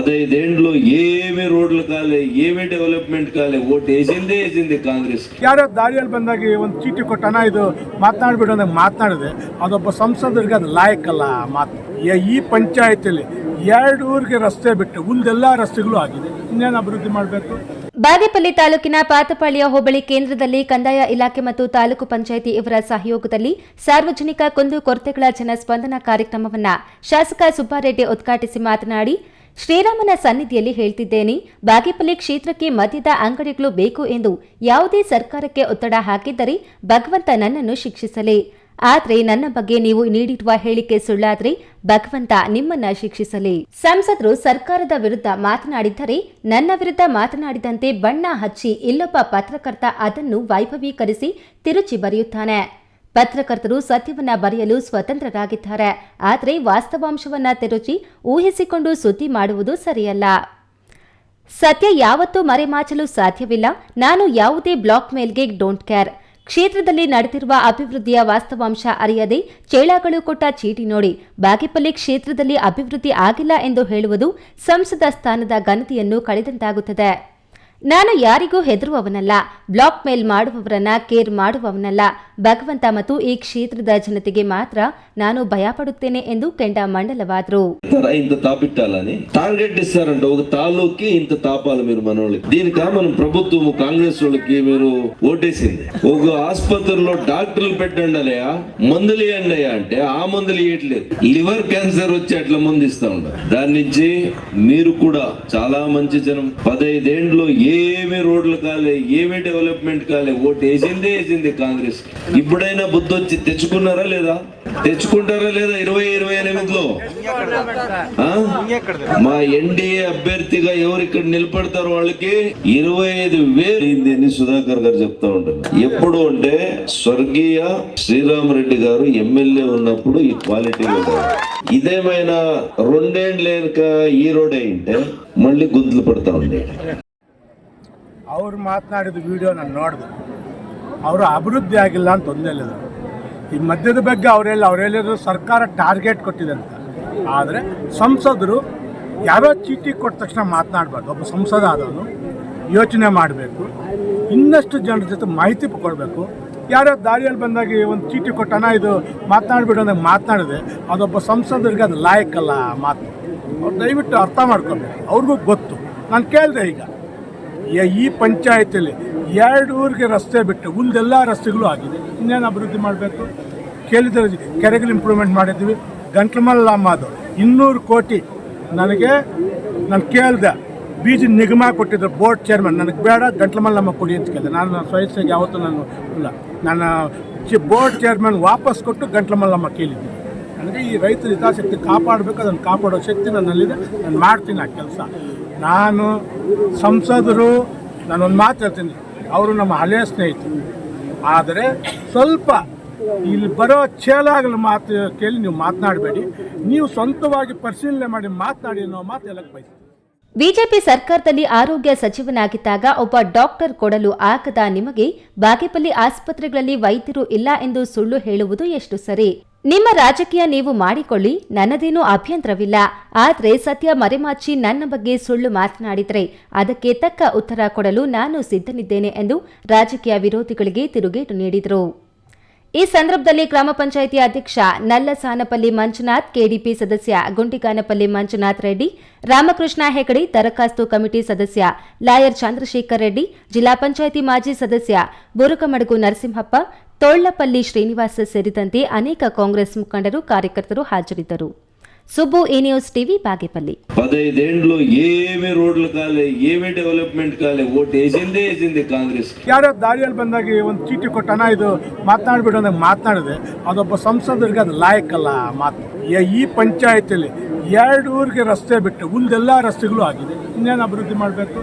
పదైదేండ్లు ఏమి రోడ్లు కాలే ఏమి డెవలప్మెంట్ కాలే ఓటు వేసిందే వేసింది కాంగ్రెస్ ಯಾರೋ ದಾರಿಯಲ್ಲಿ ಬಂದಾಗ ಒಂದು ಚೀಟಿ ಕೊಟ್ಟಣ ಇದು ಮಾತನಾಡ್ಬಿಡು ಅಂದಾಗ ಮಾತನಾಡಿದೆ ಅದೊಬ್ಬ ಸಂಸದರಿಗೆ ಅದು ಲಾಯಕ್ಕಲ್ಲ ಆ ಮಾತು ಯ- ಈ ಪಂಚಾಯತಿಯಲ್ಲಿ ಎರಡು ಊರಿಗೆ ರಸ್ತೆ ಬಿಟ್ಟು ಉಳಿದೆಲ್ಲ ರಸ್ತೆಗಳು ಆಗಿದೆ ಇನ್ನೇನು ಅಭಿವೃದ್ಧಿ ಮಾಡಬೇಕು ಬಾಗೇಪಲ್ಲಿ ತಾಲೂಕಿನ ಪಾತಪಾಳ್ಯ ಹೋಬಳಿ ಕೇಂದ್ರದಲ್ಲಿ ಕಂದಾಯ ಇಲಾಖೆ ಮತ್ತು ತಾಲೂಕು ಪಂಚಾಯಿತಿ ಇವರ ಸಹಯೋಗದಲ್ಲಿ ಸಾರ್ವಜನಿಕ ಕುಂದು ಕೊರತೆಗಳ ಜನಸ್ಪಂದನ ಕಾರ್ಯಕ್ರಮವನ್ನ ಶಾಸಕ ಸುಬ್ಬಾರೆಡ್ಡಿ ಉದ್ಘಾಟಿಸಿ ಮಾತನಾಡಿ ಶ್ರೀರಾಮನ ಸನ್ನಿಧಿಯಲ್ಲಿ ಹೇಳ್ತಿದ್ದೇನೆ, ಬಾಗೇಪಲ್ಲಿ ಕ್ಷೇತ್ರಕ್ಕೆ ಮದ್ಯದ ಅಂಗಡಿಗಳು ಬೇಕು ಎಂದು ಯಾವುದೇ ಸರ್ಕಾರಕ್ಕೆ ಒತ್ತಡ ಹಾಕಿದ್ದರೆ ಭಗವಂತ ನನ್ನನ್ನು ಶಿಕ್ಷಿಸಲಿ. ಆದರೆ ನನ್ನ ಬಗ್ಗೆ ನೀವು ನೀಡಿರುವ ಹೇಳಿಕೆ ಸುಳ್ಳಾದ್ರೆ ಭಗವಂತ ನಿಮ್ಮನ್ನ ಶಿಕ್ಷಿಸಲಿ. ಸಂಸದರು ಸರ್ಕಾರದ ವಿರುದ್ಧ ಮಾತನಾಡಿದ್ದರೆ ನನ್ನ ವಿರುದ್ಧ ಮಾತನಾಡಿದಂತೆ ಬಣ್ಣ ಹಚ್ಚಿ ಇಲ್ಲೊಬ್ಬ ಪತ್ರಕರ್ತ ಅದನ್ನು ವೈಭವೀಕರಿಸಿ ತಿರುಚಿ ಬರೆಯುತ್ತಾನೆ. ಪತ್ರಕರ್ತರು ಸತ್ಯವನ್ನ ಬರೆಯಲು ಸ್ವತಂತ್ರರಾಗಿದ್ದಾರೆ, ಆದರೆ ವಾಸ್ತವಾಂಶವನ್ನ ತಿರುಚಿ ಊಹಿಸಿಕೊಂಡು ಸುದ್ದಿ ಮಾಡುವುದು ಸರಿಯಲ್ಲ. ಸತ್ಯ ಯಾವತ್ತೂ ಮರೆಮಾಚಲು ಸಾಧ್ಯವಿಲ್ಲ, ನಾನು ಯಾವುದೇ ಬ್ಲಾಕ್ ಮೇಲ್ಗೆ ಡೋಂಟ್ ಕೇರ್. ಕ್ಷೇತ್ರದಲ್ಲಿ ನಡೆದಿರುವ ಅಭಿವೃದ್ಧಿಯ ವಾಸ್ತವಾಂಶ ಅರಿಯದೆ ಚೇಳಾಗಳು ಕೊಟ್ಟ ಚೀಟಿ ನೋಡಿ, ಬಾಗೇಪಲ್ಲಿ ಕ್ಷೇತ್ರದಲ್ಲಿ ಅಭಿವೃದ್ಧಿ ಆಗಿಲ್ಲ ಎಂದು ಹೇಳುವುದು ಸಂಸದ ಸ್ಥಾನದ ಘನತೆಯನ್ನು ಕಳೆದಂತಾಗುತ್ತದೆ. ನಾನು ಯಾರಿಗೂ ಹೆದರುವವನಲ್ಲ, ಬ್ಲಾಕ್ ಮೇಲ್ ಮಾಡುವವರನ್ನ ಕೇರ್ ಮಾಡುವವನಲ್ಲ ಭಗವಂತ ಮತ್ತು ಈ ಕ್ಷೇತ್ರದ ಜನತೆಗೆ ಮಾತ್ರ ನಾನು ಭಯಪಡುತ್ತೇನೆ ಎಂದು ಕೆಂಡ ಮಂಡಲವಾದರು. ఇంత తాపిట్టాలని టార్గెట్ ఇస్తారంట ఒక తాలూకి ఇంత తాపాలి మీరు మనోళ్ళకి దీనికా మనం ప్రభుత్వం కాంగ్రెస్ వాళ్ళకి మీరు ఓటేసింది ఒక ఆసుపత్రిలో డాక్టర్లు పెట్టండి మందులు ఇవ్వండి అంటే ఆ మందులు ఇవ్వట్లేదు లివర్ క్యాన్సర్ వచ్చి అట్లా మందు ఇస్తా దాని నుంచి మీరు కూడా చాలా మంచి జనం పదైదేండ్లు ఏమి రోడ్లు కాలే ఏమి డెవలప్మెంట్ కాలే ఓటు వేసిందే వేసింది కాంగ్రెస్ ఇప్పుడైనా బుద్ధి వచ్చి తెచ్చుకున్నారా లేదా తెచ్చుకుంటారా లేదా ఇరవై ఇరవై ఎనిమిదిలో ఆ? మా ఎన్డీఏ అభ్యర్థిగా ఎవరు ఇక్కడ నిలబడతారో వాళ్ళకి ఇరవై ఐదు వేలు అయింది అని సుధాకర్ గారు చెప్తా ఉంటారు ఎప్పుడు అంటే స్వర్గీయ శ్రీరామరెడ్డి గారు ఎమ్మెల్యే ఉన్నప్పుడు ఈ క్వాలిటీ ఇదేమైనా రెండేండ్లు లేక ఈ రోడ్ అయింటే మళ్ళీ గుంతలు పడతా ఉండే ಅವ್ರು ಮಾತನಾಡಿದ ವಿಡಿಯೋ ನಾನು ನೋಡಿದೆ ಅವರು ಅಭಿವೃದ್ಧಿ ಆಗಿಲ್ಲ ಅಂತ ಒಂದೇ ಹೇಳಿದ್ರು ಈ ಮದ್ಯದ ಬಗ್ಗೆ ಅವರೆಲ್ಲ ಅವರೆಲ್ಲರೂ ಸರ್ಕಾರ ಟಾರ್ಗೆಟ್ ಕೊಟ್ಟಿದೆ ಅಂತ. ಆದರೆ ಸಂಸದರು ಯಾರೋ ಚೀಟಿ ಕೊಟ್ಟ ತಕ್ಷಣ ಮಾತನಾಡಬಾರ್ದು. ಒಬ್ಬ ಸಂಸದ ಆದವನು ಯೋಚನೆ ಮಾಡಬೇಕು. ಇನ್ನಷ್ಟು ಜನರ ಜೊತೆ ಮಾಹಿತಿ ಕೊಡಬೇಕು ಯಾರೋ ದಾರಿಯಲ್ಲಿ ಬಂದಾಗ ಒಂದು ಚೀಟಿ ಕೊಟ್ಟಣ ಇದು ಮಾತನಾಡ್ಬಿಡು ಅಂದಾಗ ಮಾತನಾಡಿದೆ ಅದೊಬ್ಬ ಸಂಸದರಿಗೆ ಅದು ಲಾಯಕ್ಕಲ್ಲ ಮಾತು. ಅವ್ರು ದಯವಿಟ್ಟು ಅರ್ಥ ಮಾಡ್ಕೊಬೇಕು ಅವ್ರಿಗೂ ಗೊತ್ತು. ನಾನು ಕೇಳಿದೆ ಈಗ. ಈ ಪಂಚಾಯತಿಯಲ್ಲಿ ಎರಡು ಊರಿಗೆ ರಸ್ತೆ ಬಿಟ್ಟು ಉಳಿದೆಲ್ಲ ರಸ್ತೆಗಳು ಆಗಿದೆ. ಇನ್ನೇನು ಅಭಿವೃದ್ಧಿ ಮಾಡಬೇಕು? ಕೇಳಿದ್ರೆ ಕೆರೆಗಳು ಇಂಪ್ರೂವ್ಮೆಂಟ್ ಮಾಡಿದ್ವಿ ಗಂಟ್ಲಮಲ್ಲಮ್ಮ ಅದು ಇನ್ನೂರು ಕೋಟಿ ನನಗೆ, ನಾನು ಕೇಳಿದೆ. ಬೀಜ ನಿಗಮ ಕೊಟ್ಟಿದ್ರು ಬೋರ್ಡ್ ಚೇರ್ಮನ್ ನನಗೆ ಬೇಡ ಗಂಟ್ಲಮಲ್ಲಮ್ಮ ಕೊಡಿ ಅಂತ ಕೇಳಿದೆ. ನಾನು ಸ್ವಯಸ್ಸಿಗೆ ಯಾವತ್ತೂ ನಾನು ಇಲ್ಲ. ನಾನು ಬೋರ್ಡ್ ಚೇರ್ಮನ್ ವಾಪಸ್ ಕೊಟ್ಟು ಗಂಟ್ಲಮಲ್ಲಮ್ಮ ಕೇಳಿದ್ದೆ ನನಗೆ ಈ ರೈತರ ಹಿತಾಸಕ್ತಿ ಕಾಪಾಡಬೇಕು, ಅದನ್ನು ಕಾಪಾಡೋ ಶಕ್ತಿ ನನ್ನಲ್ಲಿದೆ. ನಾನು ಮಾಡ್ತೀನಿ ಆ ಕೆಲಸ. ನಾನು ಸಂಸದರು, ನಾನೊಂದು ಮಾತು ಹೇಳ್ತೀನಿ. ಅವರು ನಮ್ಮ ಹಳೆಯ ಸ್ನೇಹಿತರು. ಆದರೆ ಸ್ವಲ್ಪ ಇಲ್ಲಿ ಬರೋ ಚೇಲಾಗಲು ಮಾತು ಕೇಳಿ ನೀವು ಮಾತನಾಡಬೇಡಿ. ನೀವು ಸ್ವಂತವಾಗಿ ಪರಿಶೀಲನೆ ಮಾಡಿ ಮಾತನಾಡಿ ಅನ್ನೋ ಮಾತು ಹೇಳಕ್ಕೆ ಬಯಸ್ತೀನಿ. ಬಿಜೆಪಿ ಸರ್ಕಾರದಲ್ಲಿ ಆರೋಗ್ಯ ಸಚಿವನಾಗಿದ್ದಾಗ ಒಬ್ಬ ಡಾಕ್ಟರ್ ಕೊಡಲು ಆಗದ ನಿಮಗೆ ಬಾಗೇಪಲ್ಲಿ ಆಸ್ಪತ್ರೆಗಳಲ್ಲಿ ವೈದ್ಯರು ಇಲ್ಲ ಎಂದು ಸುಳ್ಳು ಹೇಳುವುದು ಎಷ್ಟು ಸರಿ? ನಿಮ್ಮ ರಾಜಕೀಯ ನೀವು ಮಾಡಿಕೊಳ್ಳಿ, ನನ್ನದೇನೂ ಅಭ್ಯಂತರವಿಲ್ಲ. ಆದರೆ ಸತ್ಯ ಮರೆಮಾಚಿ ನನ್ನ ಬಗ್ಗೆ ಸುಳ್ಳು ಮಾತನಾಡಿದರೆ ಅದಕ್ಕೆ ತಕ್ಕ ಉತ್ತರ ಕೊಡಲು ನಾನು ಸಿದ್ಧನಿದ್ದೇನೆ ಎಂದು ರಾಜಕೀಯ ವಿರೋಧಿಗಳಿಗೆ ತಿರುಗೇಟು ನೀಡಿದರು. ಈ ಸಂದರ್ಭದಲ್ಲಿ ಗ್ರಾಮ ಪಂಚಾಯಿತಿ ಅಧ್ಯಕ್ಷ ನಲ್ಲಸಾನಪಲ್ಲಿ ಮಂಜುನಾಥ್, ಕೆಡಿಪಿ ಸದಸ್ಯ ಗುಂಡಿಗಾನಪಲ್ಲಿ ಮಂಜುನಾಥ್ ರೆಡ್ಡಿ, ರಾಮಕೃಷ್ಣ ಹೆಗಡಿ, ದರಖಾಸ್ತು ಕಮಿಟಿ ಸದಸ್ಯ ಲಾಯರ್ ಚಂದ್ರಶೇಖರ್ ರೆಡ್ಡಿ, ಜಿಲ್ಲಾ ಪಂಚಾಯಿತಿ ಮಾಜಿ ಸದಸ್ಯ ಬುರುಕಮಡಗು ನರಸಿಂಹಪ್ಪ, ತೋಳ್ಳಪಲ್ಲಿ ಶ್ರೀನಿವಾಸ ಸೇರಿದಂತೆ ಅನೇಕ ಕಾಂಗ್ರೆಸ್ ಮುಖಂಡರು, ಕಾರ್ಯಕರ್ತರು ಹಾಜರಿದ್ದರು. Subbu A news TV Bagepalli పదైదేండ్లు ఏమి రోడ్లు కాలే ఏమి డెవలప్మెంట్ కాలే ఓటు వేసిందే వేసింది కాంగ్రెస్ ಯಾರೋ ದಾರಿಯಲ್ಲಿ ಬಂದಾಗ ಒಂದು ಚೀಟಿ ಕೊಟ್ಟಣ ಇದು ಮಾತನಾಡ್ಬಿಡು ಅಂದಾಗ ಮಾತನಾಡಿದೆ ಅದೊಬ್ಬ ಸಂಸದರಿಗೆ ಅದು ಲಾಯಕ್ಕಲ್ಲ ಆ ಮಾತು ಯ- ಈ ಪಂಚಾಯತಿಯಲ್ಲಿ ಎರಡು ಊರಿಗೆ ರಸ್ತೆ ಬಿಟ್ಟು ಉಳಿದೆಲ್ಲ ರಸ್ತೆಗಳು ಆಗಿದೆ ಇನ್ನೇನು ಅಭಿವೃದ್ಧಿ ಮಾಡಬೇಕು